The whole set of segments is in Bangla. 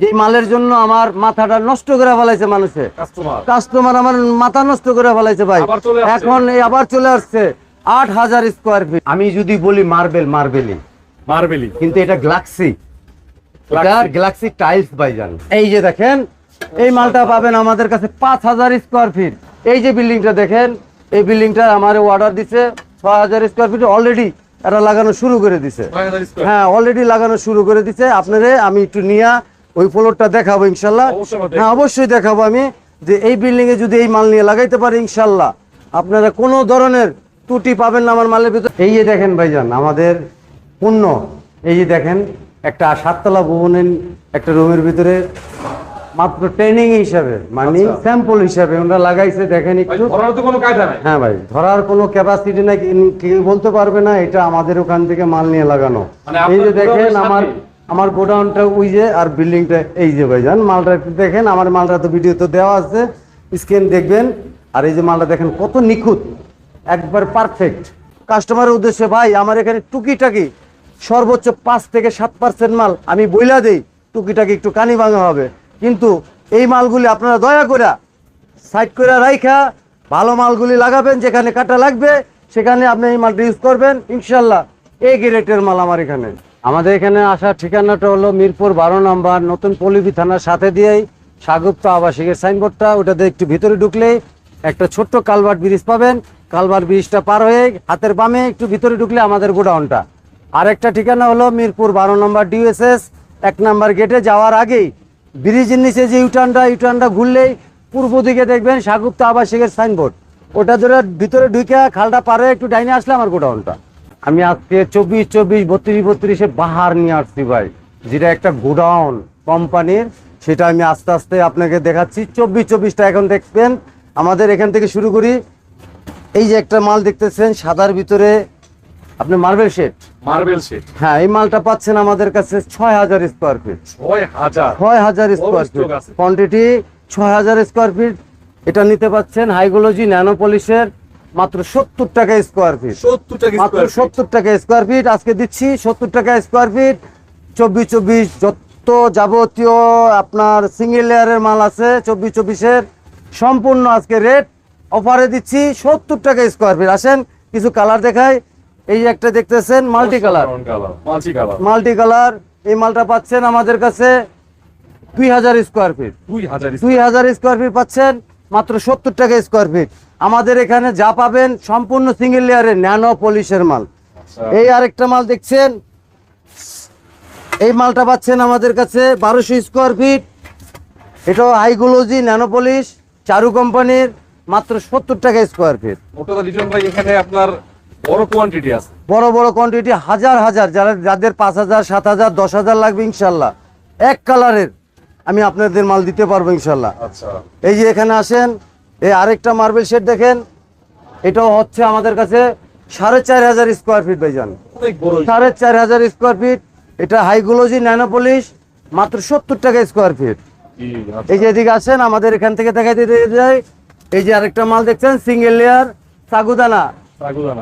যে মালের জন্য আমার মাথাটা নষ্ট করে ফেলাইছে মানুষে। কাস্টমার কাস্টমার আমার মাথা নষ্ট করে ফেলাইছে ভাই। চলে আসছে। এখন আবার চলে আসছে আট হাজার স্কোয়ার ফিট আমি যদি বলি মার্বেল মার্বেলই মার্বেলি কিন্তু এটা গ্লাক্সি। গ্লাক্সি টাইলস ভাইজান। এই যে দেখেন এই মালটা পাবেন আমাদের কাছে পাঁচ হাজার স্কোয়ার ফিট এই যে বিল্ডিংটা দেখেন এই বিল্ডিংটা আমার অর্ডার দিছে ছয় হাজার স্কোয়ার ফিট অলরেডি এটা লাগানো শুরু করে দিছে। হ্যাঁ অলরেডি লাগানো শুরু করে দিছে। আপনারে আমি একটু নিয়ে ওই ফ্লোরটা দেখাবো ইনশাল্লাহ। হ্যাঁ অবশ্যই দেখাবো আমি যে এই বিল্ডিং এ যদি এই মাল নিয়ে লাগাইতে পারি ইনশাল্লাহ। আপনারা কোনো ধরনের ত্রুটি পাবেন না আমার মালের ভিতরে। এই যে দেখেন ভাইজান আমাদের পণ্য এই যে দেখেন একটা সাততলা ভবনের একটা রুমের ভিতরে মাত্র ট্রেনিং হিসাবে মানে আচ্ছা। স্যাম্পল হিসাবে ওনারা লাগাইছে দেখেন একটু। হ্যাঁ ভাই ধরার কোনো ক্যাপাসিটি নাই কি- বলতে পারবে না এটা আমাদের ওখান থেকে মাল নিয়ে লাগানো। মানে এই যে দেখেন আমার? আমার গোডাউনটা ওই যে আর বিল্ডিংটা এই যে ভাইজান। মালটা দেখেন, আমার মালটা তো ভিডিও তো দেওয়া আছে। স্ক্রিন দেখবেন। আর এই যে মালটা দেখেন, কত নিখুঁত। একবার পারফেক্ট কাস্টমারের উদ্দেশ্যে, ভাই, আমার এখানে টুকিটাকি সর্বোচ্চ পাঁচ থেকে সাত পার্সেন্ট মাল। আমি বইলা দেই, টুকিটাকি একটু কানি ভাঙা হবে। কিন্তু এই মালগুলি আপনারা দয়া করে সাইড করে রাইখা, ভালো মালগুলি লাগাবেন, যেখানে কাটা লাগবে, সেখানে আপনি এই মালটা ইউজ করবেন। ইনশাল্লাহ এই গ্রেটের মাল আমার এখানে। আমাদের এখানে আসার ঠিকানাটা হলো মিরপুর বারো নম্বর, নতুন পল্লিবি থানার সাথে দিয়েই সাগুপ্ত আবাসিকের সাইনবোর্ডটা। ওটাতে একটু ভিতরে ঢুকলেই একটা ছোট্ট কালভার্ট ব্রিজ পাবেন। কালভার্ট ব্রিজটা পার হয়ে হাতের বামে একটু ভিতরে ঢুকলে আমাদের গোডাউনটা। আরেকটা ঠিকানা হলো মিরপুর বারো নম্বর ডিউএসএস এক নম্বর গেটে যাওয়ার আগেই ব্রিজের নিচে যে ইউটার্নটা ইউটার্নটা ঘুরলেই পূর্ব দিকে দেখবেন সাগুপ্ত আবাসিকের সাইনবোর্ড। ওটা ধরে ভিতরে ঢুকে খালটা পার হয়ে একটু ডাইনে আসলে আমার গোডাউনটা। আমি আজকে চব্বিশ চব্বিশ বত্রিশ বত্রিশে বাহার নিয়ে আসছি ভাই যেটা একটা গোডাউন কোম্পানির সেটা আমি আস্তে আস্তে আপনাকে দেখাচ্ছি। চব্বিশ চব্বিশটা এখন দেখবেন। আমাদের এখান থেকে শুরু করি। এই যে একটা মাল দেখতেছেন সাদার ভিতরে আপনি মার্বেল শেড? Marble shade. হ্যাঁ এই মালটা পাচ্ছেন আমাদের কাছে ছয় হাজার স্কোয়ার ফিট। ছয় হাজার? Square fit. কোয়ান্টিটি ছয় হাজার স্কোয়ার ফিট। এটা নিতে পাচ্ছেন হাইগোলজি ন্যানো পলিশের মাত্র সত্তর টাকা স্কোয়ার ফিট মাত্র সত্তর টাকা স্কোয়ার ফিট আজকে দিচ্ছি সত্তর টাকা স্কোয়ার ফিট চব্বিশ চব্বিশ যত যাবতীয় আপনার সিঙ্গেল লেয়ারের মাল আছে চব্বিশ চব্বিশের সম্পূর্ণ আজকে রেট অফারে দিচ্ছি সত্তর টাকা স্কোয়ার ফিট আসেন কিছু কালার দেখাই। এই একটা দেখতেছেন মাল্টি কালার মাল্টি কালার এই মালটা পাচ্ছেন আমাদের কাছে দুই হাজার স্কোয়ার ফিট দুই হাজার স্কোয়ার ফিট পাচ্ছেন মাত্র সত্তর টাকা স্কোয়ার ফিট আমাদের এখানে যা পাবেন সম্পূর্ণ সিঙ্গেল লেয়ারের ন্যানো পলিশের মাল। এই আরেকটা মাল দেখছেন? এই মালটা পাচ্ছেন আমাদের কাছে বারোশো স্কোয়ার ফিট এটাও হাইগুলোজি ন্যানো পলিশ চারু কোম্পানির মাত্র সত্তর টাকা স্কোয়ার ফিট এখানে আপনার বড় কোয়ান্টিটি আছে। বড় বড় কোয়ান্টিটি হাজার হাজার যারা যাদের পাঁচ হাজার সাত হাজার দশ হাজার লাগবে ইনশাল্লাহ। এক কালারের আমি আপনাদের মাল দিতে পারব ইনশাল্লাহ। আচ্ছা। এই যে এখানে আসেন এই আরেকটা মার্বেল শেড দেখেন। এটাও হচ্ছে আমাদের কাছে সাড়ে চার হাজার স্কোয়ার ফিট ভাইজান। সাড়ে চার হাজার স্কোয়ার ফিট এটা হাইগুলোজি ন্যানোপলিশ মাত্র সত্তর টাকা স্কোয়ার ফিট আচ্ছা। এই যে এদিকে আসেন আমাদের এখান থেকে দেখা দিতে যায় এই যে আরেকটা মাল দেখছেন সিঙ্গেল লেয়ার সাগুদানা।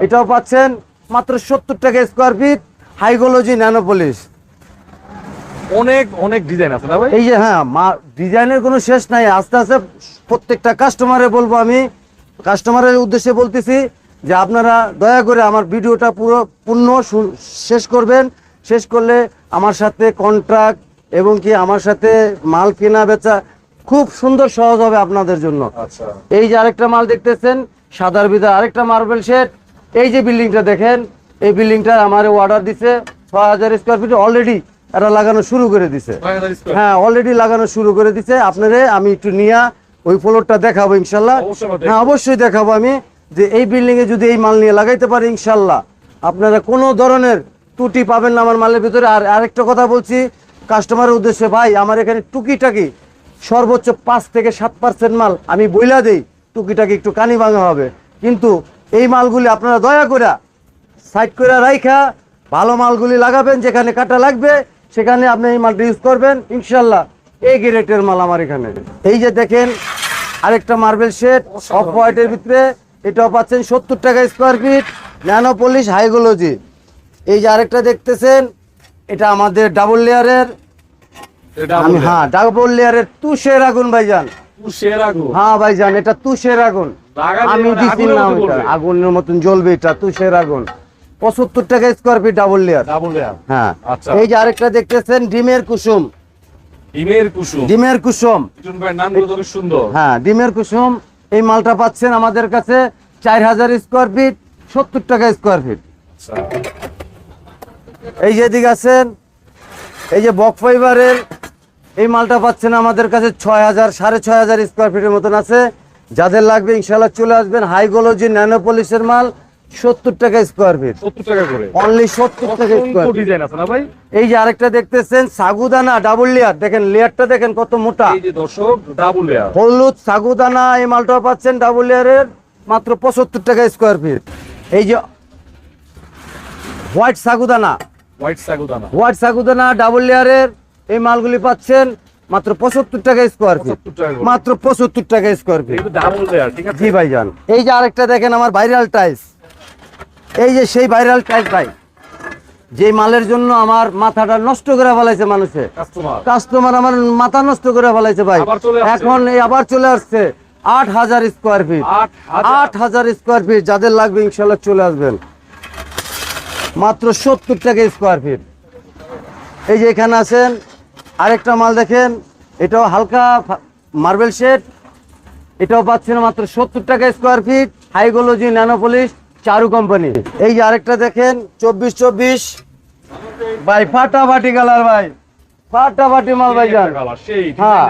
এটাও পাচ্ছেন মাত্র সত্তর টাকা স্কোয়ার ফিট হাইগোলজি ন্যানোপলিশ। অনেক অনেক ডিজাইন আছে না ভাই? এই যে হ্যাঁ ডিজাইনের কোনো শেষ নাই আস্তে আস্তে প্রত্যেকটা কাস্টমারে বলব আমি কাস্টমারের উদ্দেশ্যে বলতেছি যে আপনারা দয়া করে আমার ভিডিওটা পুরো পূর্ণ শেষ করবেন। শেষ করলে আমার সাথে কন্ট্রাক্ট এবং কি আমার সাথে মাল কেনা বেচা খুব সুন্দর সহজ হবে আপনাদের জন্য। আচ্ছা। এই যে আরেকটা মাল দেখতেছেন সাদার ভিতরে আরেকটা মার্বেল শেড এই যে বিল্ডিংটা দেখেন এই বিল্ডিংটা আমার অর্ডার দিছে ছয় হাজার স্কোয়ার ফিট অলরেডি এটা লাগানো শুরু করে দিছে। হ্যাঁ অলরেডি লাগানো শুরু করে দিছে। আপনারে আমি একটু নিয়ে ওই ফ্লোরটা দেখাবো ইনশাল্লাহ। হ্যাঁ অবশ্যই দেখাবো আমি যে এই বিল্ডিং এ যদি এই মাল নিয়ে লাগাইতে পারি ইনশাল্লাহ। আপনারা কোনো ধরনের ত্রুটি পাবেন না আমার মালের ভিতরে। আর আরেকটা কথা বলছি কাস্টমারের উদ্দেশ্যে ভাই আমার এখানে টুকিটাকি সর্বোচ্চ পাঁচ থেকে সাত পার্সেন্ট মাল আমি বইলা দেই টুকিটাকি একটু কানি ভাঙা হবে। কিন্তু এই মালগুলি আপনারা দয়া করে সাইড করে রাইখা ভালো মালগুলি লাগাবেন যেখানে কাটা লাগবে সেখানে আপনি এই মালটা ইউজ করবেন। ইনশাল্লাহ এই গ্রেটের মাল আমার এখানে। এই যে দেখেন আরেকটা মার্বেল শেড অফ হোয়াইটের ভিতরে এটাও পাচ্ছেন সত্তর টাকা স্কোয়ার ফিট ন্যানো পলিশ হাইগোলজি এই যে আরেকটা দেখতেছেন এটা আমাদের ডাবল লেয়ারের আমি হ্যাঁ ডাবল লেয়ারের তুষের আগুন ভাইজান। হ্যাঁ ভাইজান এটা তুষের আগুন। আমি দিছি আগুনের না। আগুনের মতন জ্বলবে এটা তুষের আগুন। পঁচাত্তর টাকা square feet double layer double layer হ্যাঁ। আচ্ছা। এই যে আরেকটা দেখতেছেন ডিমের কুসুম। ডিমের কুসুম। ডিমের কুসুম। নামগুলো সুন্দর। হ্যাঁ ডিমের কুসুম। এই মালটা পাচ্ছেন আমাদের কাছে চার হাজার স্কোয়ার ফিট সত্তর টাকা স্কোয়ার ফিট আচ্ছা। এই যে এদিকে আছেন এই যে বক ফাইবারের এই মালটা পাচ্ছেন আমাদের কাছে ছয় হাজার সাড়ে ছয় হাজার স্কোয়ার ফিটের মতন আছে। যাদের লাগবে ইনশাল্লাহ চলে আসবেন হাইগোলজি ন্যানোপলিসের মাল সত্তর টাকা স্কোয়ার ফিট সত্তর টাকা করে। অনলি সত্তর টাকা স্কোয়ার ফিট ডিজাইন আছে না ভাই? এই যে আরেকটা দেখতেছেন সাগুদানা ডাবল লেয়ার দেখেন লেয়ারটা দেখেন কত মোটা। এই যে দর্শক ডাবল লেয়ার হলুদ সাগুদানা এই মালটা পাচ্ছেন ডাবল লেয়ারের মাত্র পঁচাত্তর টাকা স্কোয়ার ফিট এই যে হোয়াইট সাগুদানা। হোয়াইট সাগুদানা। হোয়াইট সাগুদানা ডাবল লেয়ারের এই মালগুলি পাচ্ছেন মাত্র পঁচাত্তর টাকা স্কোয়ার ফিট 75 টাকা করে। মাত্র পঁচাত্তর টাকা স্কোয়ার ফিট ডাবল লেয়ার ঠিক আছে? জি ভাইজান। এই যে আরেকটা দেখেন আমার ভাইরাল টাইলস এই যে সেই ভাইরাল টাইপ ভাই যে মালের জন্য আমার মাথাটা নষ্ট করে ফেলাইছে মানুষে। কাস্টমার আমার মাথা নষ্ট করে ফেলাইছে ভাই। এখন এই আবার চলে আসছে আট হাজার স্কোয়ার ফিট আট হাজার। আট হাজার স্কোয়ার ফিট যাদের লাগবে ইনশাল্লাহ চলে আসবেন। মাত্র সত্তর টাকা স্কোয়ার ফিট এই যে এখানে আছেন আরেকটা মাল দেখেন এটাও হালকা মার্বেল শেড এটাও পাচ্ছেন মাত্র সত্তর টাকা স্কোয়ার ফিট হাইগোলজি ন্যানোপলিশ চারু কোম্পানি এই যে আরেকটা দেখেন চব্বিশ চব্বিশ। ভাই ফাটাফাটি কালার ভাই। ফাটাফাটি মাল ভাইজান। হ্যাঁ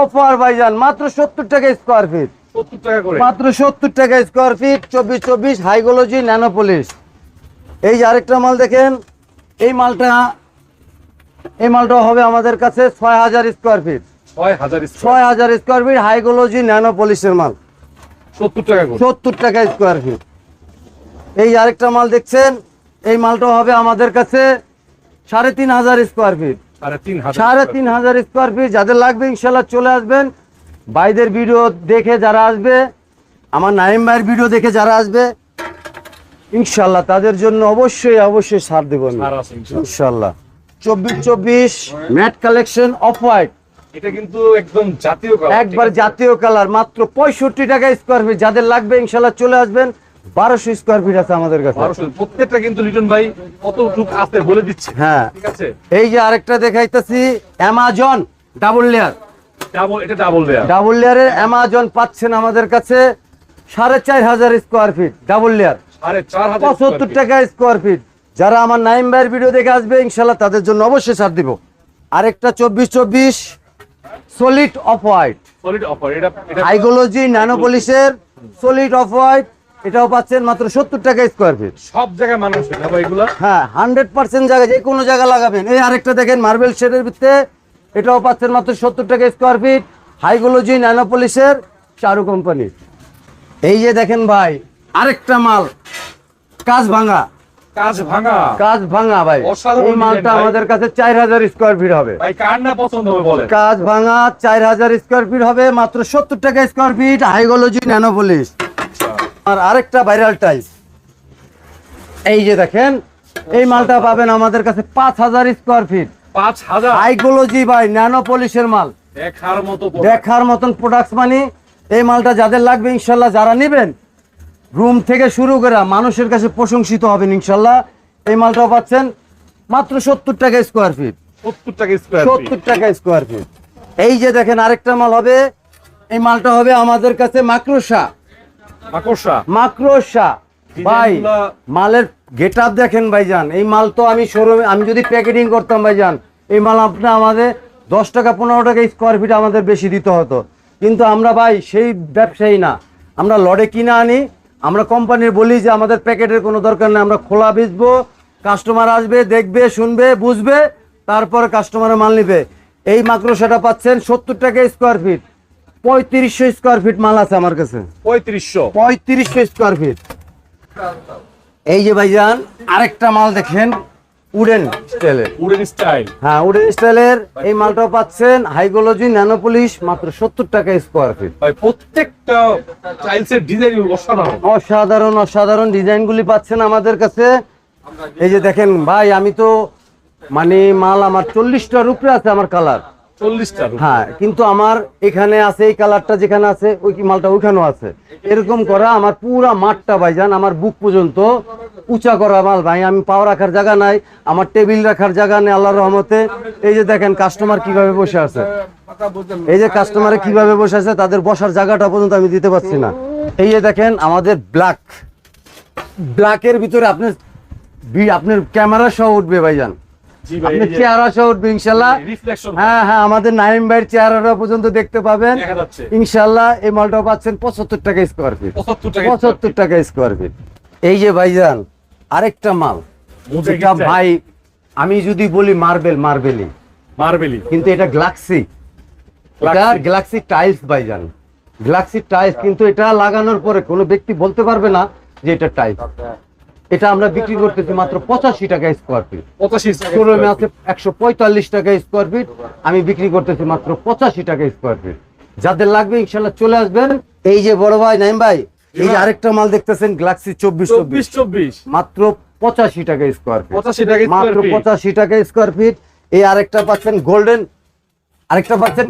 অফার ভাইজান মাত্র সত্তর টাকা স্কোয়ার ফিট মাত্র সত্তর টাকা স্কোয়ার ফিট চব্বিশ চব্বিশ হাইগোলজি ন্যানোপলিশ। এই যে আরেকটা মাল দেখেন এই মালটা এই মালটা হবে আমাদের কাছে ছয় হাজার স্কোয়ার ফিট ছয় হাজার ছয় হাজার স্কোয়ার ফিট হাইগোলজি ন্যানোপলিশের মাল। সত্তর টাকা সত্তর টাকা স্কোয়ার ফিট এই আরেকটা মাল দেখছেন? এই মালটা হবে আমাদের কাছে সাড়ে তিন হাজার স্কোয়ার ফিট সাড়ে তিন হাজার স্কোয়ার ফিট যাদের লাগবে ইনশাল্লাহ চলে আসবেন। ভাইদের ভিডিও দেখে যারা আসবে আমার নাইম ভাইয়ের ভিডিও দেখে যারা আসবে ইনশাল্লাহ তাদের জন্য অবশ্যই অবশ্যই সার দেবো। ইনশাল্লাহ। চব্বিশ চব্বিশ ম্যাট কালেকশন অফ হোয়াইট এটা কিন্তু একদম জাতীয় একবার জাতীয় কালার মাত্র পঁয়ষট্টি টাকা স্কোয়ার ফিট যাদের লাগবে ইনশাল্লাহ চলে আসবেন। বারোশো স্কোয়ার ফিট আছে আমাদের কাছে। প্রত্যেকটা কিন্তু লিটন ভাই কতটুক আছে বলে দিচ্ছে। হ্যাঁ। ঠিক আছে? এই যে আরেকটা দেখাইতেছি অ্যামাজন ডাবল লেয়ার ডাবল এটা ডাবল লেয়ার ডাবল লেয়ারের অ্যামাজন পাচ্ছেন আমাদের কাছে সাড়ে চার হাজার স্কোয়ার ফিট ডাবল লেয়ার পঁচাত্তর টাকা স্কোয়ার ফিট যারা আমার নাইম ভাইয়ের ভিডিও দেখে আসবে ইনশাল্লাহ তাদের জন্য অবশ্যই ছাড় দিব। আরেকটা চব্বিশ চব্বিশ solid off white solid offer এটা এটা হাইগোলজি ন্যানোপলিশের সলিড অফ হোয়াইট এটাও পাচ্ছেন মাত্র সত্তর টাকা স্কোয়ার ফিট সব জায়গায় মানুষ হ্যাঁ হান্ড্রেড পার্সেন্ট জায়গা যে কোনো জায়গা লাগাবেন। এই আরেকটা দেখেন মার্বেল শেডের ভিতরে এটাও পাচ্ছেন মাত্র সত্তর টাকা স্কোয়ার ফিট হাইগোলজি ন্যানোপলিশের চারু কোম্পানি এই যে দেখেন ভাই আরেকটা মাল কাজ ভাঙা। কাজ ভাঙা? কাজ ভাঙা ভাই। এই মালটা আমাদের কাছে চার হাজার স্কোয়ার ফিট হবে। কাজ ভাঙা চার হাজার স্কোয়ার ফিট হবে মাত্র সত্তর টাকা স্কোয়ার ফিট হাইগোলজি ন্যানোপলিশ আর আরেকটা ভাইরাল টাইস এই যে দেখেন এই মালটা পাবেন আমাদের কাছে পাঁচ হাজার স্কোয়ার ফিট পাঁচ হাজার? হাইগোলজি ভাই ন্যানোপলিশের মাল। দেখার মতো দেখার মতন প্রোডাক্টস মানে এই মালটা যাদের লাগবে ইনশাল্লাহ যারা নেবেন রুম থেকে শুরু করে মানুষের কাছে প্রশংসিত হবেন ইনশাল্লাহ। এই মালটাও পাচ্ছেন মাত্র সত্তর টাকা স্কোয়ার ফিট সত্তর টাকা স্কোয়ার সত্তর টাকা স্কোয়ার ফিট এই যে দেখেন আরেকটা মাল হবে। এই মালটা হবে আমাদের কাছে মাকড়সা। মাকড়সা? মাকড়সা। ভাই মালের গেট আপ দেখেন ভাইজান এই মাল তো আমি শোরুমে আমি যদি প্যাকেটিং করতাম ভাইজান এই মাল আপনি আমাদের দশ টাকা পনেরো টাকা স্কোয়ার ফিট আমাদের বেশি দিতে হতো। কিন্তু আমরা ভাই সেই ব্যবসায়ী না। আমরা লড়ে কিনে আনি আমরা কোম্পানির বলি যে আমাদের প্যাকেটের কোনো দরকার নেই আমরা খোলা বেচবো কাস্টমার আসবে দেখবে শুনবে বুঝবে তারপরে কাস্টমারের মাল নিবে। এই মাকড়সাটা পাচ্ছেন সত্তর টাকা স্কোয়ার ফিট পঁয়ত্রিশশো স্কোয়ার ফিট মাল আছে আমার কাছে। পঁয়ত্রিশশো। পঁয়ত্রিশশো স্কোয়ার ফিট এই যে ভাইজান আরেকটা মাল দেখেন উডেন স্টাইলের উডেন স্টাইল হ্যাঁ উডেন স্টাইলের এই মালটাও পাচ্ছেন হাইগোলজি ন্যানোপলিশ মাত্র সত্তর টাকা স্কোয়ার ফিট ভাই প্রত্যেকটা টাইলসের ডিজাইন অসাধারণ। অসাধারণ অসাধারণ ডিজাইনগুলি পাচ্ছেন আমাদের কাছে। এই যে দেখেন ভাই আমি তো মানে মাল আমার চল্লিশটার উপরে আছে আমার কালার চল্লিশটা হ্যাঁ কিন্তু আমার এখানে আছে, এই কালারটা যেখানে আছে, ওই মালটা ওইখানেও আছে। এরকম করা, আমার মাঠটা ভাইজান, আমার বুক পর্যন্ত উঁচা করা মাল আমি রাখার জায়গা নাই, আমার টেবিল রাখার জায়গা নেই আল্লাহর রহমতে। এই যে দেখেন কাস্টমার কীভাবে বসে আছে। এই যে কাস্টমারে কীভাবে বসে আছে, তাদের বসার জায়গাটা পর্যন্ত আমি দিতে পারছি না। এই যে দেখেন, আমাদের ব্ল্যাক ব্ল্যাকের ভিতরে আপনি আপনার ক্যামেরা সহ উঠবে ভাইজান। আপনি চেহারা সহ উঠবে ইনশাল্লাহ হ্যাঁ হ্যাঁ আমাদের নাইম ভাইয়ের চেহারাটা পর্যন্ত দেখতে পাবেন। ইনশাল্লাহ এই মালটা পাচ্ছেন পঁচাত্তর টাকা স্কোয়ার ফিট পঁচাত্তর টাকা স্কোয়ার ফিট এই যে ভাইজান আরেকটা মাল। এটা ভাই আমি যদি বলি মার্বেল মার্বেলই। মার্বেলি কিন্তু এটা গ্লাক্সি। এটা। গ্লাক্সি। টাইলস ভাইজান। গ্লাক্সি টাইলস কিন্তু এটা লাগানোর পরে কোনো ব্যক্তি বলতে পারবে না যে এটা টাইলস। এটা আমরা বিক্রি করতেছি মাত্র পঁচাশি টাকা স্কোয়ার ফিট 85 শোরুমে আছে একশো পঁয়তাল্লিশ টাকা স্কোয়ার ফিট আমি বিক্রি করতেছি মাত্র পঁচাশি টাকা স্কোয়ার ফিট যাদের লাগবে ইনশাল্লাহ চলে আসবেন এই যে বড় ভাই নাইম ভাই এই যে আরেকটা মাল দেখতেছেন গ্লাক্সি চব্বিশ চব্বিশ 24 24 মাত্র পঁচাশি টাকা স্কোয়ার ফিট 85 টাকা মাত্র পঁচাশি টাকা স্কোয়ার ফিট এই আরেকটা পাচ্ছেন গোল্ডেন আরেকটা পাচ্ছেন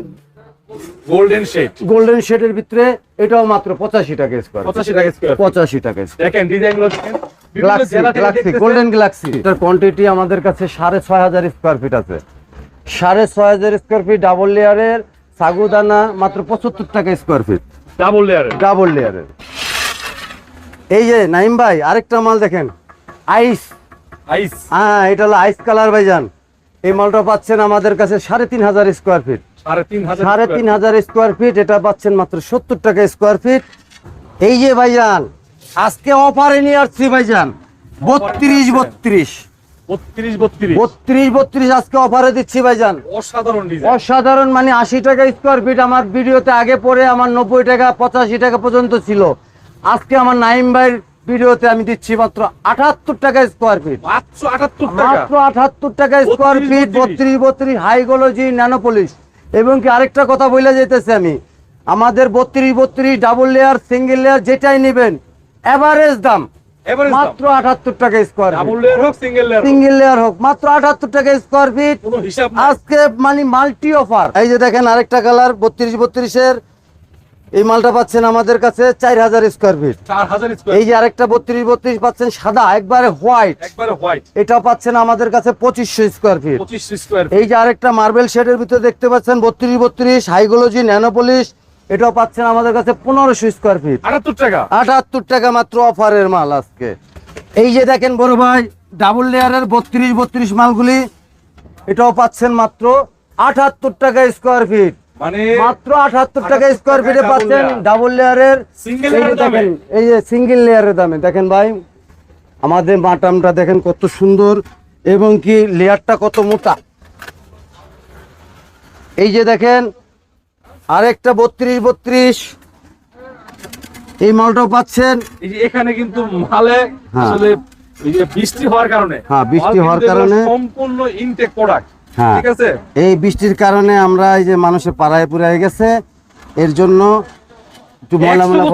গোল্ডেন শেড গোল্ডেন শেডের ভিতরে এটাও মাত্র পঁচাশি টাকা স্কোয়ার 85 টাকা স্কোয়ার পঁচাশি টাকা দেখেন ডিজাইনগুলো দেখেন গোল্ডেন এটার কোয়ান্টিটি আমাদের কাছে সাড়ে ছয় হাজার স্কোয়ার ফিট আছে। সাড়ে ছয় হাজার স্কোয়ার ফিট ডাবল লেয়ারের সাগুদানা মাত্র পঁচাত্তর টাকা square feet double layer double লেয়ারের এই যে নাইম ভাই আরেকটা মাল দেখেন। আইস আইস হ্যাঁ এটা হলো আইস কালার ভাইজান এই মালটা পাচ্ছেন আমাদের কাছে সাড়ে তিন হাজার স্কোয়ার ফিট সাড়ে তিন হাজার স্কোয়ার ফিট এটা পাচ্ছেন মাত্র সত্তর টাকা স্কোয়ার ফিট এই যে ভাইজান আজকে অফারে নিয়ে আসছি ভাইজান। বত্রিশ বত্রিশ। বত্রিশ বত্রিশ। আজকে অফারে দিচ্ছি ভাইজান। অসাধারণ অসাধারণ মানে আশি টাকা স্কোয়ার ফিট আমার ভিডিওতে আগে পরে আমার নব্বই টাকা পঁচাশি টাকা পর্যন্ত ছিল। আজকে আমার নাইম ভাইয়ের ভিডিওতে আমি দিচ্ছি মাত্র আঠাত্তর টাকা স্কোয়ার ফিট আটাত্তর টাকা? স্কোয়ার ফিট বত্রিশ বত্রিশ। হাইগোলজি ন্যানোপলিশ এবং কি আরেকটা কথা বলে যেতেছে আমি। আমাদের বত্রিশ বত্রিশ ডাবল লেয়ার সিঙ্গেল লেয়ার যেটাই নেবেন এভারেজ দাম। মাত্র আঠাত্তর টাকা স্কোয়ার সিঙ্গেল লেয়ার হোক মাত্র আঠাত্তর টাকা স্কোয়ার ফিট আজকে মানে মাল্টি অফার এই যে দেখেন আরেকটা কালার বত্রিশ বত্রিশের। এই মালটা পাচ্ছেন আমাদের কাছে চার হাজার স্কোয়ার ফিট এই যে আরেকটা বত্রিশ বত্রিশ পাচ্ছেন সাদা একবারে হোয়াইট একবারে এটা পাচ্ছেন আমাদের কাছে পঁচিশশো স্কোয়ার ফিট এই যে আরেকটা মার্বেল শেডের ভিতরে দেখতে পাচ্ছেন বত্রিশ বত্রিশ হাইগোলজি ন্যানোপলিশ এটাও পাচ্ছেন আমাদের কাছে পনেরোশো স্কোয়ার ফিট আটাত্তর টাকা। আটাত্তর টাকা মাত্র অফারের মাল আজকে। এই যে দেখেন বড় ভাই ডাবল লেয়ারের বত্রিশ বত্রিশ মালগুলি এটাও পাচ্ছেন মাত্র আটাত্তর টাকা স্কোয়ার ফিট মানে মাত্র আটাত্তর টাকা স্কোয়ার ফিটে পাচ্ছেন ডাবল লেয়ারের এই যে layer দামে। দেখেন এই যে সিঙ্গেল লেয়ারের দামে। দেখেন ভাই আমাদের মাটামটা দেখেন কত সুন্দর এবং কি লেয়ারটা কত মোটা। এই যে দেখেন আরেকটা বত্রিশ বত্রিশ। এই মালটাও পাচ্ছেন। এখানে কিন্তু মালে হ্যাঁ। আসলে বৃষ্টি হওয়ার কারণে। হ্যাঁ, বৃষ্টি হওয়ার কারণে- সম্পূর্ণ ইনটেক প্রোডাক্ট হ্যাঁ। ঠিক আছে? এই বৃষ্টির কারণে আমরা এই যে মানুষের পাড়ায় পুরাই গেছে। এর জন্য একটু ময়লা ময়লা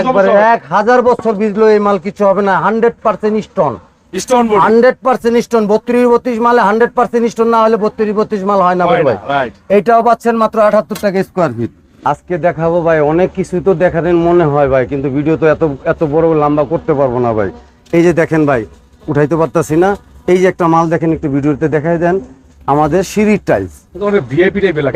একবারে এক হাজার বছর ভিজলো এই মাল কিছু হবে না hundred percent stone stone hundred percent stone বত্রিশ বত্রিশ মালে হান্ড্রেড পার্সেন্ট স্টোন না হলে বত্রিশ বত্রিশ মাল হয় না ভাই এইটাও পাচ্ছেন মাত্র আঠাত্তর টাকা স্কোয়ার ফিট আজকে দেখাবো ভাই অনেক কিছু তো দেখাতেন মনে হয় ভাই কিন্তু ভিডিও তো এত এত বড় লম্বা করতে পারব না ভাই। এই যে দেখেন ভাই উঠাইতে পারতাছি না। এই যে একটা মাল দেখেন একটু ভিডিওতে দেখাই দেন। আমাদের সিঁড়ির টাইলস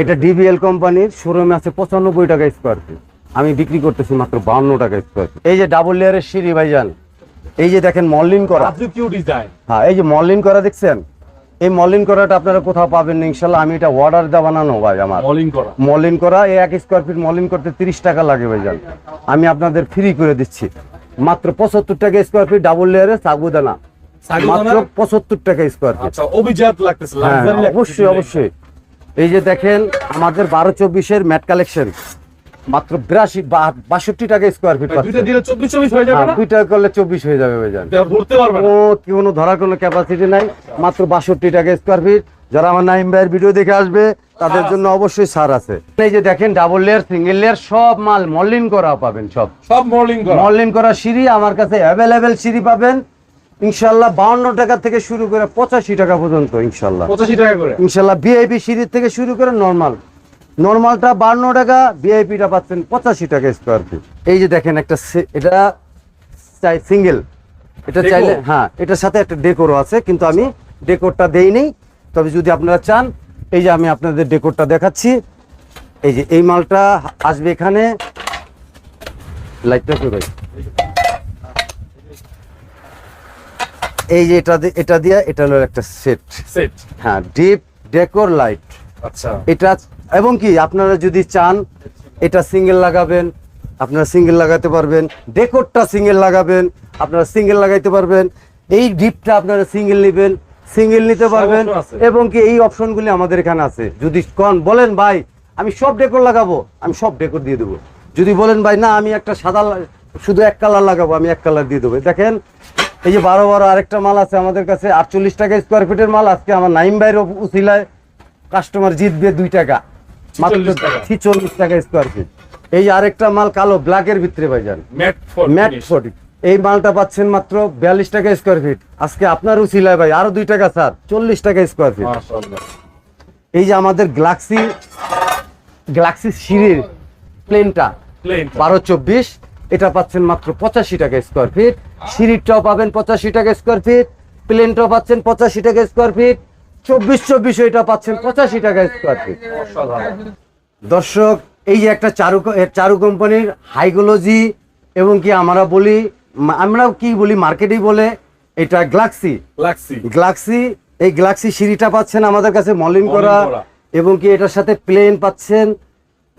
এটা ডিবিএল কোম্পানির শোরুমে আছে পঁচানব্বই টাকা স্কোয়ার ফিট আমি বিক্রি করতেছি মাত্র বান্ন টাকা স্কোয়ার ফিট এই যে ডাবল লেয়ারের সিঁড়ি ভাই ভাইজান। এই যে দেখেন মলিন করা। হ্যাঁ এই যে মল্লিন করা দেখছেন? এই মল্লিন করাটা আপনারা কোথাও পাবেন না ইনশাল্লাহ। আমি এটা অর্ডার দেওয়া বানানো ভাই আমার। মলিং করা। মলিন করা এই এক স্কোয়ার ফিট মলিন করতে তিরিশ টাকা লাগে ভাইজান আমি আপনাদের ফ্রি করে দিচ্ছি। মাত্র পঁচাত্তর টাকা স্কোয়ার ফিট ডাবল লেয়ারে সাগুদানা? মাত্র পঁচাত্তর টাকা স্কোয়ার ফিট আচ্ছা অভিজাত লাগতেছে হ্যাঁ লাগতেছে অবশ্যই অবশ্যই। এই যে দেখেন আমাদের বারো চব্বিশের ম্যাট কালেকশন মাত্র বিরাশি বাষট্টি টাকা স্কোয়ার ফিট দুইটা হয়ে দুইটা করলে চব্বিশ হয়ে যাবে ভাইজান। ও কোনো ধরার কোনো ক্যাপাসিটি নাই মাত্র বাষট্টি টাকা স্কোয়ার ফিট যারা আমার নাইম ভাইয়ের ভিডিও দেখে আসবে তাদের জন্য অবশ্যই ছাড় আছে। এই যে দেখেন ডাবল লেয়ার সিঙ্গেল লেয়ার সব মাল মল্লিন করা পাবেন সব। সব মলিং করা। মল্লিন করা সিঁড়ি আমার কাছে অ্যাভেলেবেল সিঁড়ি পাবেন। ইনশাল্লাহ বাউন্ন টাকা থেকে শুরু করে পঁচাশি টাকা পর্যন্ত ইনশাল্লাহ পঁচাশি টাকা করে। ইনশাল্লাহ ভিআইপি সিরিজ থেকে শুরু করে নর্মাল নর্মালটা বান্ন টাকা ভিআইপিটা পাচ্ছেন পঁচাশি টাকা স্কোয়ার ফিট এই যে দেখেন একটা এটা চাই সিঙ্গেল। এটা চাইলে হ্যাঁ এটার সাথে একটা ডেকোরও আছে কিন্তু আমি ডেকোরটা দেইনি। তবে যদি আপনারা চান এই যে আমি আপনাদের ডেকোরটা দেখাচ্ছি এই যে এই মালটা আসবে এখানে। লাইটটা ভাই? এই যে এটা এটা দিয়ে এটা হলো একটা সেট সেট হ্যাঁ ডিপ ডেকোর লাইট আচ্ছা। এটা এবং কি আপনারা যদি চান এটা সিঙ্গেল লাগাবেন আপনারা সিঙ্গেল লাগাতে পারবেন ডেকোরটা সিঙ্গেল লাগাবেন আপনারা সিঙ্গেল লাগাইতে পারবেন এই ডিপটা আপনারা সিঙ্গেল নেবেন সিঙ্গেল নিতে পারবেন এবং কি এই অপশনগুলি আমাদের এখানে আছে। যদি কন বলেন ভাই আমি সব ডেকোর লাগাবো আমি সব ডেকোর দিয়ে দেবো। যদি বলেন ভাই না আমি একটা সাদা শুধু এক কালার লাগাবো আমি এক কালার দিয়ে দেবো। দেখেন এই যে বারো বারো আরেকটা মাল আছে আমাদের কাছে আটচল্লিশ টাকা স্কোয়ার ফিটের মাল আজকে আমার নাইম বাইর উচিলায় কাস্টমার জিতবে দুই টাকা মাত্র 46 টাকা। ছিচল্লিশ টাকা। স্কোয়ার ফিট এই আরেকটা মাল কালো ব্ল্যাকের ভিতরে ভাইজান। ম্যাট ফর ম্যাট ফোর্টি এই মালটা পাচ্ছেন মাত্র বিয়াল্লিশ টাকা স্কোয়ার ফিট আজকে ভাই আরও দুই টাকা স্যার চল্লিশ টাকা স্কোয়ার ফিট এই যে আমাদের গ্লাক্সি প্লেনটা বারো চব্বিশ এটা পাচ্ছেন মাত্র পঁচাশি টাকা স্কোয়ার ফিট সিঁড়িটাও পাবেন পঁচাশি টাকা স্কোয়ার ফিট প্লেনটাও পাচ্ছেন পঁচাশি টাকা স্কোয়ার ফিট চব্বিশ চব্বিশ এটা পাচ্ছেন পঁচাশি টাকা স্কোয়ার ফিট দর্শক এই যে একটা চারু চারু কোম্পানির হাইগোলজি এবং কি আমরা বলি আমরা কি বলি মার্কেটেই বলে এটা গ্লাক্সি। লাক্সি গ্লাক্সি এই গ্লাক্সি সিঁড়িটা পাচ্ছেন আমাদের কাছে মলিন করা মলিন করা। এবং কি এটার সাথে প্লেন পাচ্ছেন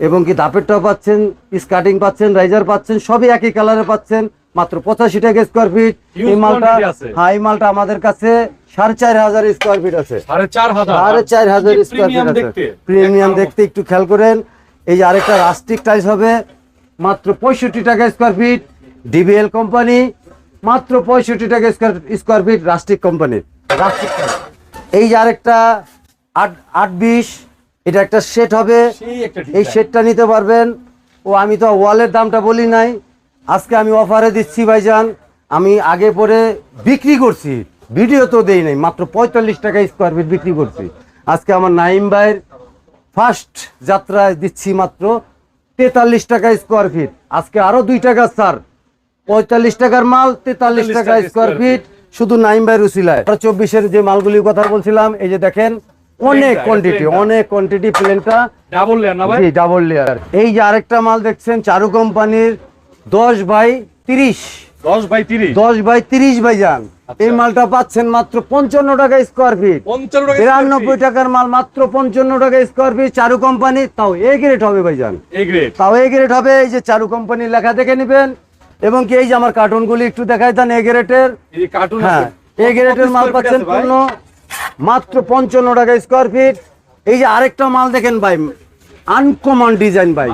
এবং কি দাপেরটাও পাচ্ছেন স্কার্টিং পাচ্ছেন রাইজার পাচ্ছেন সবই একই কালারে পাচ্ছেন। মাত্র পঁচাশি টাকা স্কোয়ার ফিট এই মালটা হ্যাঁ এই মালটা আমাদের কাছে সাড়ে চার হাজার স্কোয়ার ফিট আছে। সাড়ে চার হাজার? স্কোয়ার ফিট আছে। প্রিমিয়াম দেখতে একটু খেয়াল করেন। এই যে আরেকটা রাস্টিক টাইলস হবে মাত্র পঁয়ষট্টি টাকা স্কোয়ার ফিট ডিবিএল কোম্পানি মাত্র পঁয়ষট্টি টাকা square square feet rustic company rustic এই যে আরেকটা আট আট বিশ এটা একটা সেট হবে। এই সেটটা নিতে পারবেন। ও আমি তো ওয়ালের দামটা বলি নাই। আজকে আমি অফারে দিচ্ছি ভাইজান। আমি আগে পরে বিক্রি করছি। ভিডিও তো দেই নাই মাত্র পঁয়তাল্লিশ টাকা স্কোয়ার ফিট বিক্রি করছি। আজকে আমার নাইম ভাইয়ের ফার্স্ট যাত্রায় দিচ্ছি মাত্র তেতাল্লিশ টাকা স্কোয়ার ফিট আজকে আরও দুই টাকা স্যার পঁয়তাল্লিশ টাকার মাল তেতাল্লিশ টাকা স্কোয়ার ফিট শুধু নাইম ভাইয়ের উসিলায় চব্বিশের যে মালগুলির কথা বলছিলাম এই যে দেখেন অনেক কোয়ান্টিটি অনেক কোয়ান্টিটি প্লেনটা ডাবল লেয়ার ডাবল লেয়ার এই যে আরেকটা মাল দেখছেন চারু কোম্পানির দশ বাই তিরিশ। দশ বাই তিরিশ। দশ বাই তিরিশ বাই যান আচ্ছা। এই মালটা পাচ্ছেন মাত্র পঞ্চান্ন টাকা স্কোয়ার ফিট বিরানব্বই টাকার মাল মাত্র পঞ্চান্ন টাকা স্কোয়ার ফিট চারু কোম্পানি তাও এ গ্রেড হবে ভাইজান। তাও এ গ্রেড হবে এই যে চারু কোম্পানির লেখা দেখে নেবেন। এবং কি এই যে আমার কার্টুনগুলি একটু দেখাই দেন এ গ্রেডের এই কার্টুন হ্যাঁ এ গ্রেডের মাল পাচ্ছেন পূর্ণ মাত্র পঞ্চান্ন টাকা স্কোয়ার ফিট এই যে আরেকটা মাল দেখেন ভাই আনকমন ডিজাইন ভাই।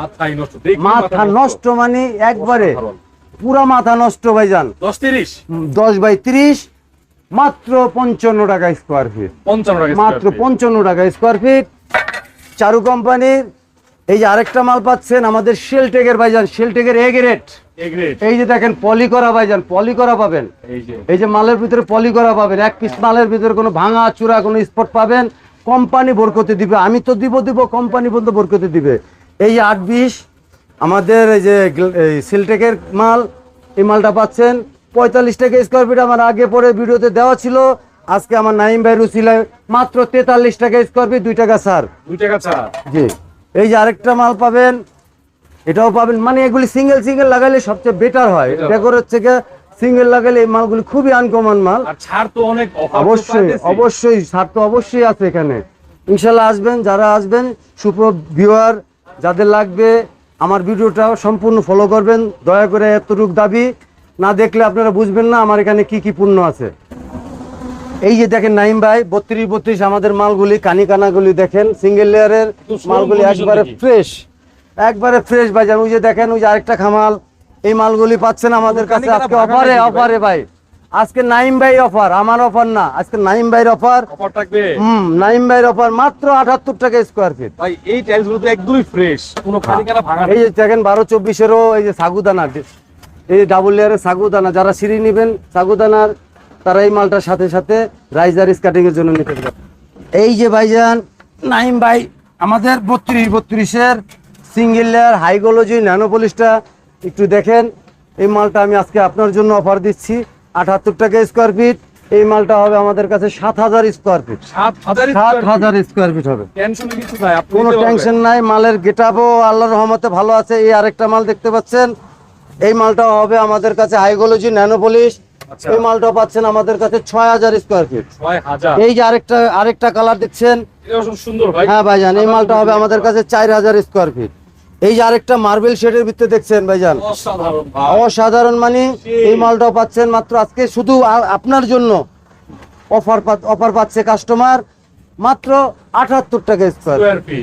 মাথা নষ্ট। মানে একবারে। পুরা মাথা নষ্ট ভাইজান দশ তিরিশ। দশ বাই তিরিশ মাত্র পঞ্চান্ন টাকা স্কোয়ার ফিট মাত্র পঞ্চান্ন টাকা স্কোয়ার ফিট চারু কোম্পানির এই যে আরেকটা মাল পাচ্ছেন আমাদের শেলটেকের ভাইজান শেলটেকের এ গ্রেড এই যে দেখেন পলি করা ভাইজান পলি করা পাবেন। এই যে। এই যে মালের ভিতরে পলি করা পাবেন। এক পিস মালের ভিতরে কোনো ভাঙা চূড়া কোনো স্পট পাবেন। কোম্পানি বরকতে দিবে আমি তো দিব দিব কোম্পানি পর্যন্ত বরকতে দিবে। এই আট বিশ আমাদের এই যে সিলটেকের মাল এই মালটা পাচ্ছেন। পঁয়তাল্লিশ টাকা স্কোয়ার ফিট আমার আগে পরে ভিডিওতে দেওয়া ছিল। আজকে আমার নাইম ভাই রুচিলায় মাত্র তেতাল্লিশ টাকা স্কোয়ার ফিট দুই টাকা স্যার দুই টাকা ছাড়। জি। এই যে আরেকটা মাল পাবেন এটাও পাবেন। মানে এগুলি সিঙ্গেল সিঙ্গেল লাগাইলে সবচেয়ে বেটার হয়। Better ডেকোরের থেকে সিঙ্গেল লাগাইলে এই মালগুলি খুবই আনকমন মাল। আর ছাড় তো অনেক অবশ্যই অবশ্যই ছাড় তো অবশ্যই আছে এখানে। ইনশাল্লাহ আসবেন যারা আসবেন সুপ্র ভিউয়ার যাদের লাগবে আমার ভিডিওটা সম্পূর্ণ ফলো করবেন। দয়া করে এতটুক দাবি না দেখলে আপনারা বুঝবেন না আমার এখানে কি কি পূর্ণ আছে। এই যে দেখেন নাইম ভাই বত্রিশ বত্রিশ আমাদের মালগুলি কানি কানাগুলি দেখেন সিঙ্গেল লেয়ারের মালগুলি একবারে ফ্রেশ একবারে ফ্রেশ বাজার ওই যে দেখেন ওই যে আরেকটা খামাল এই মালগুলি পাচ্ছেন আমাদের কাছে আজকে অফারে? অফারে ভাই। আজকে নাইম ভাই অফার আমার অফার না আজকে নাইম ভাইয়ের অফার অফার থাকবে? হুম নাইম ভাইয়ের অফার মাত্র আটাত্তর টাকা স্কোয়ার ফিট ভাই এই টাইলসগুলো তো একদমই ফ্রেশ কোনো খালি কানা ভাঙা এই যে দেখেন বারো চব্বিশেরও এই যে সাগুদানা এই যে ডাবল লেয়ারের সাগুদানা যারা সিঁড়ি নেবেন সাগুদানার তারা এই মালটার সাথে সাথে রাইজার স্কাটিং এর জন্য নিতে পারে এই যে ভাইজান নাইম ভাই আমাদের বত্রিশ বত্রিশের সিঙ্গেল লেয়ার হাইগোলজি ন্যানোপলিশটা একটু দেখেন এই মালটা আমি আজকে আপনার জন্য অফার দিচ্ছি। আঠাত্তর টাকা স্কোয়ার ফিট এই মালটা হবে আমাদের কাছে সাত হাজার স্কোয়ার ফিট সাত হাজার স্কোয়ার ফিট হবে। কোনো টেনশন নাই মালের গেটাপও আল্লাহর রহমতে ভালো আছে। এই আরেকটা মাল দেখতে পাচ্ছেন এই মালটাও হবে আমাদের কাছে হাইগোলজি ন্যানোপলিশ আচ্ছা। এই মালটাও পাচ্ছেন আমাদের কাছে ছয় হাজার স্কোয়ার ফিট এই যে আরেকটা আরেকটা কালার দেখছেন? হ্যাঁ ভাইজান এই মালটা হবে আমাদের কাছে চার হাজার স্কোয়ার ফিট এই যে আরেকটা মার্বেল শেডের ভিতরে দেখছেন ভাইজান? অসাধারণ মানে এই মালটাও পাচ্ছেন মাত্র আজকে শুধু আপনার জন্য। অফার অফার পাচ্ছে কাস্টমার মাত্র আটাত্তর টাকা স্কোয়ার